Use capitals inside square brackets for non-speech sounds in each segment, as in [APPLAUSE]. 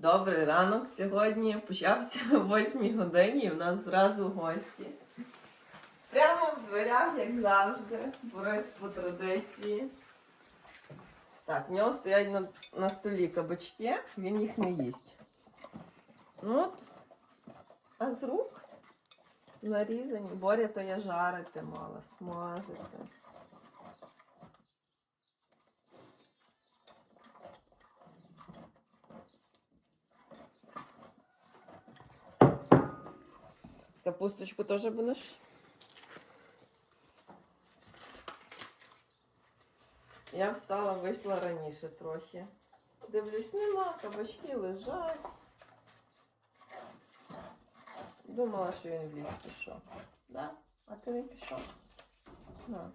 Добрий ранок. Сьогодні почався о 8 годині і в нас зразу гості. Прямо в дверях, як завжди, Борис по традиції. Так, в нього стоять на, на столі кабачки, він їх не їсть. Ну от, а з рук нарізані. Боря то я жарити мала, смажити. Капусточку теж будеш? Я встала, вийшла раніше трохи. Дивлюсь, нема, кабачки лежать. Думала, що він в ліс пішов. Да? А ти не пішов? На.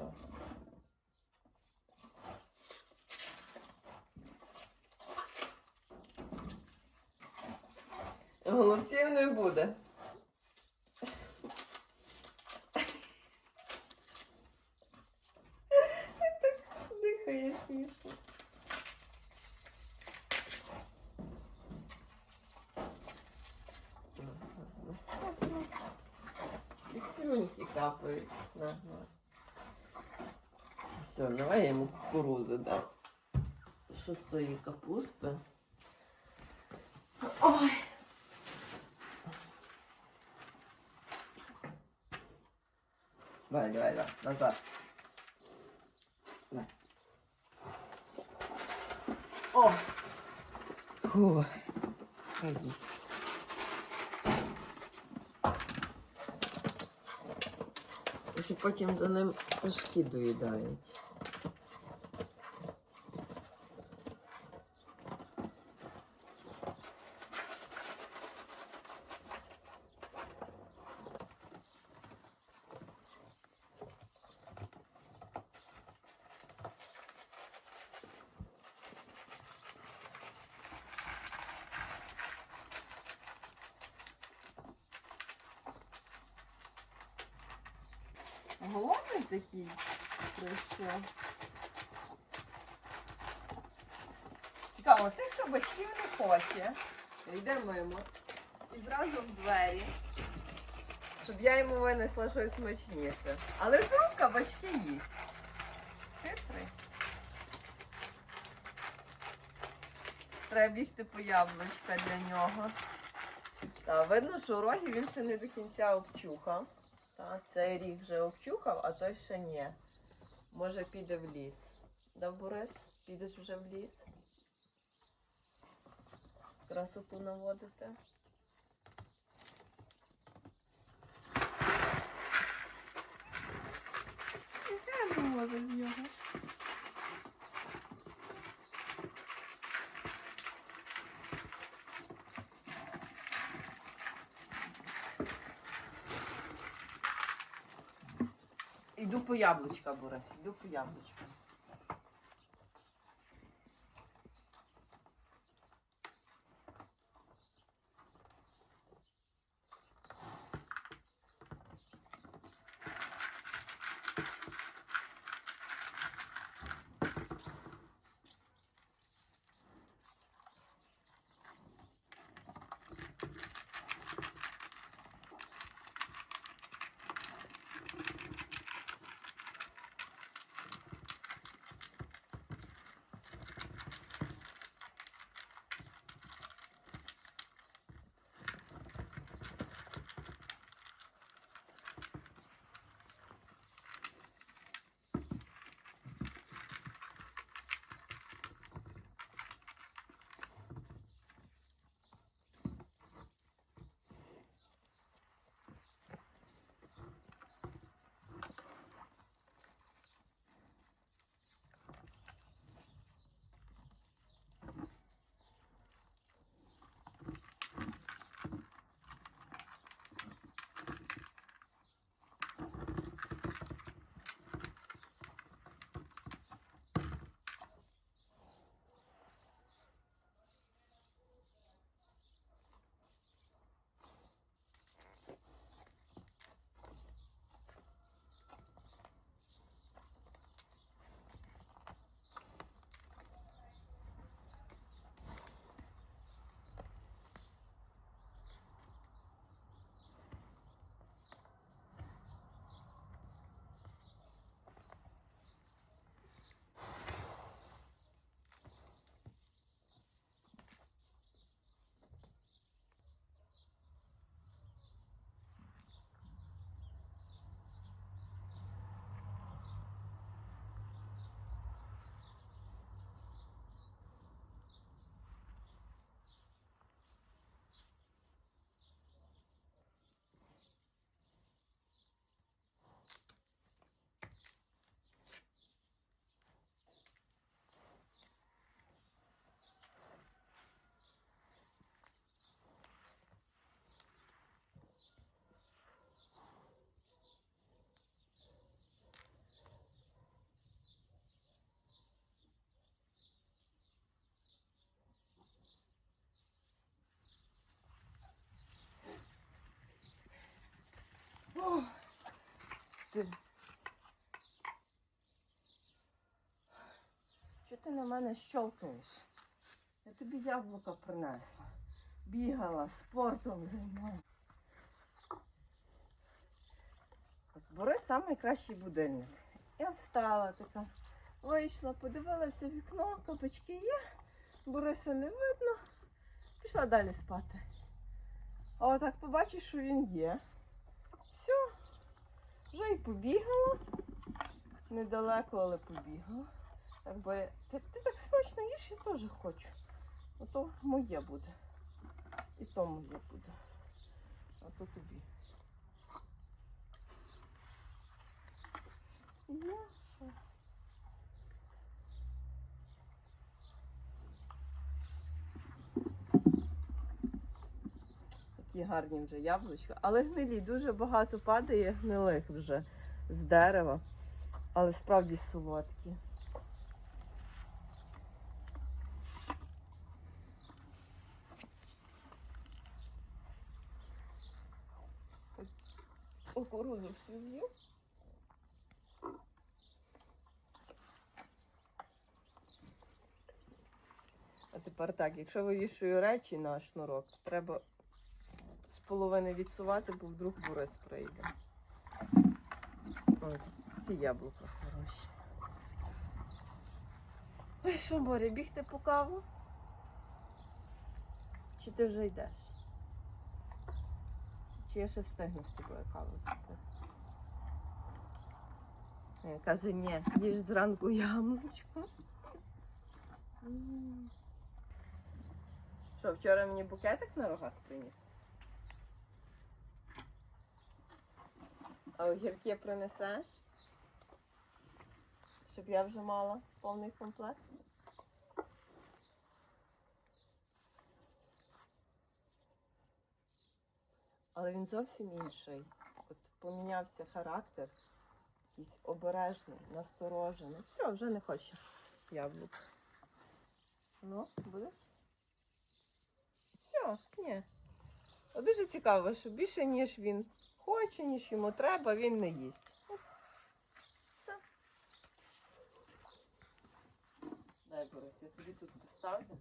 Так що. Голубців не буде. Так дихає смішно. І слюнки капають. На, на. Все, давай я йому кукурузи дам. Що з тої? Ой. Давай, давай, давай, назад. Давай. О! Фу. Хай їсть. І ще потім за ним пташки доїдають. Голодний такий прийшов. Цікаво, тих, хто батьків не хоче, йдемо йому і зразу в двері, щоб я йому винесла щось смачніше. Але з рук кабачки їсть. Хитрий. Треба бігти по яблучка для нього. Та, видно, що роги він ще не до кінця обчухав. Цей рік вже обчухав, а той ще ні. Може піде в ліс. Да, Борис? Підеш вже в ліс? Красоту наводити. Яка не з нього? Іду по яблучка, Борис, іду по яблучка. Ти. Чого ти на мене щолкаєш? Я тобі яблука принесла. Бігала, спортом займалася. От Борис найкращий будильник. Я встала така, вийшла, подивилася вікно, кабачки є, Бориса не видно, пішла далі спати. А отак побачиш, що він є. Все, вже й побігала. Недалеко, але побігала. Так, Боря, ти, ти так смачно їш, я теж хочу. Ото моє буде. І то моє буде. А то тобі. Я щас. Гарні вже яблучка. Але гнилі дуже багато падає гнилих вже з дерева. Але справді солодкі. Кукурузу всю з'їв. А тепер так, якщо вивішую речі на шнурок, треба половини відсувати, бо вдруг Борис прийде. Ось ці яблука хороші. Ой, що, Боря, бігти по каву? Чи ти вже йдеш? Чи я ще встигну з тобою каву пити? Каже, ні, їж зранку яблучко. М. Що, вчора мені букетик на рогах приніс? А огірки принесеш? Щоб я вже мала повний комплект. Але він зовсім інший. От помінявся характер, якийсь обережний, насторожений. Все, вже не хоче яблук. Ну, будеш? Все, ні. Дуже цікаво, що більше, ніж він хоче, ніж йому треба, він не їсть. Дай, Борис, я тобі тут поставлю.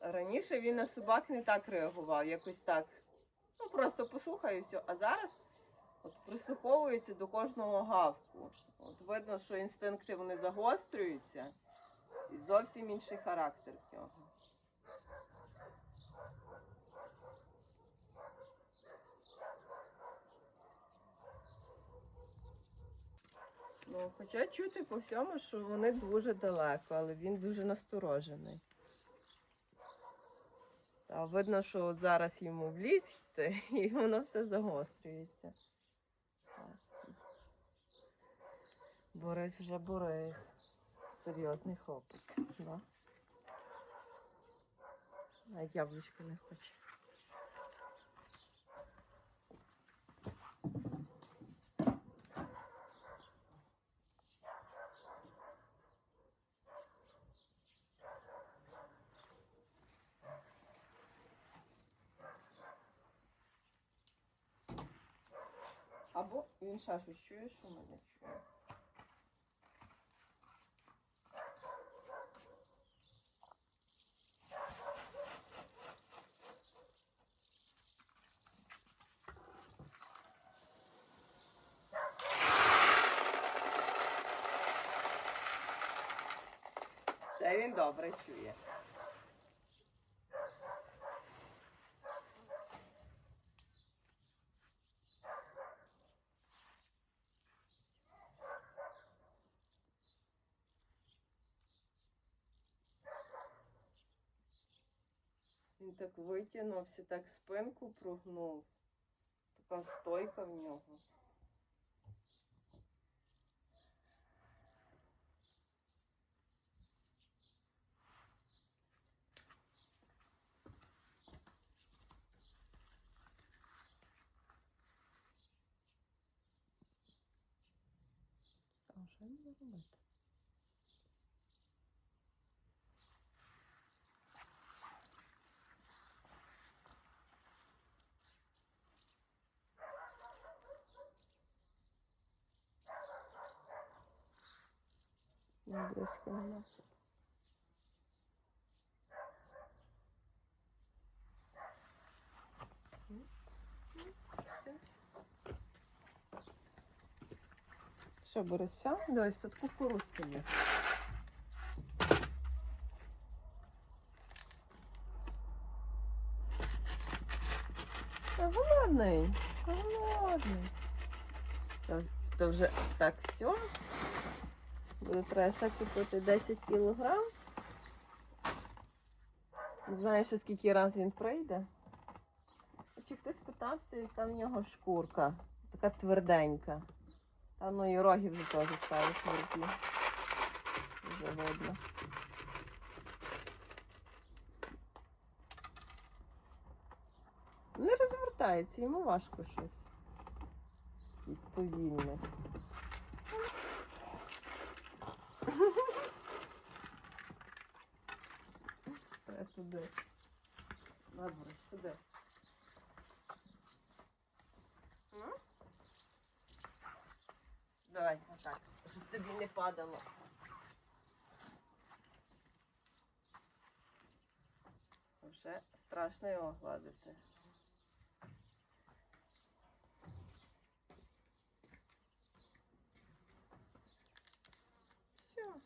Раніше він на собак не так реагував, якось так. Ну, просто послухай і все. А зараз от прислуховується до кожного гавку. От видно, що інстинкти вони загострюються, і зовсім інший характер в нього. Ну, хоча чути по всьому, що вони дуже далеко, але він дуже насторожений. Та видно, що от зараз йому в ліс йти, [LAUGHS] і воно все загострюється. Борис вже Борис. Серйозний хлопець. Да? Яблучко не хоче. Або він ще щось чує, що мене чує. Це він добре чує. Він так витягнувся, так спинку прогнув. Така стойка в нього. А що буде робити? Нас. Все. Що, Борися? Дивись, тут кукурузки. Та голодний, голодний. То вже так все. Буде треба ще купити 10 кілограм. Не знаю, ще скільки раз він прийде. Чи хтось питався, яка в нього шкурка. Така тверденька. Та ну і роги вже теж стали тверді. Вже видно. Не розвертається, йому важко щось. Повільне. Треба туди. Добре, туди. М? Давай, отак, щоб тобі не падало. Вже страшно його гладити. Все.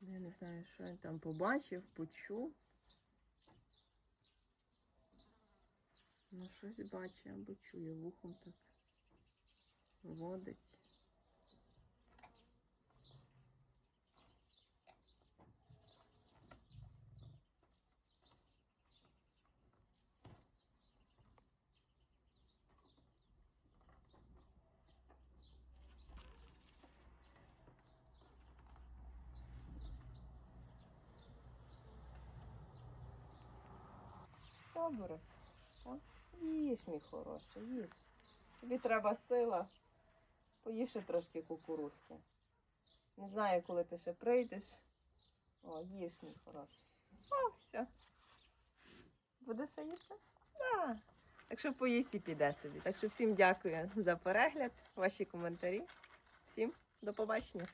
Я не знаю, що я там побачив, почув. Ну, щось бачу або чую, вухом так водить. Добре. Так? Їж, мій хороший, їж. Тобі треба сила. Поїж трошки кукурузки. Не знаю, коли ти ще прийдеш. О, їж, мій хороший. О, все. Будеш ще їсти? Так. Так що поїсть і піде собі. Так що всім дякую за перегляд, ваші коментарі. Всім до побачення.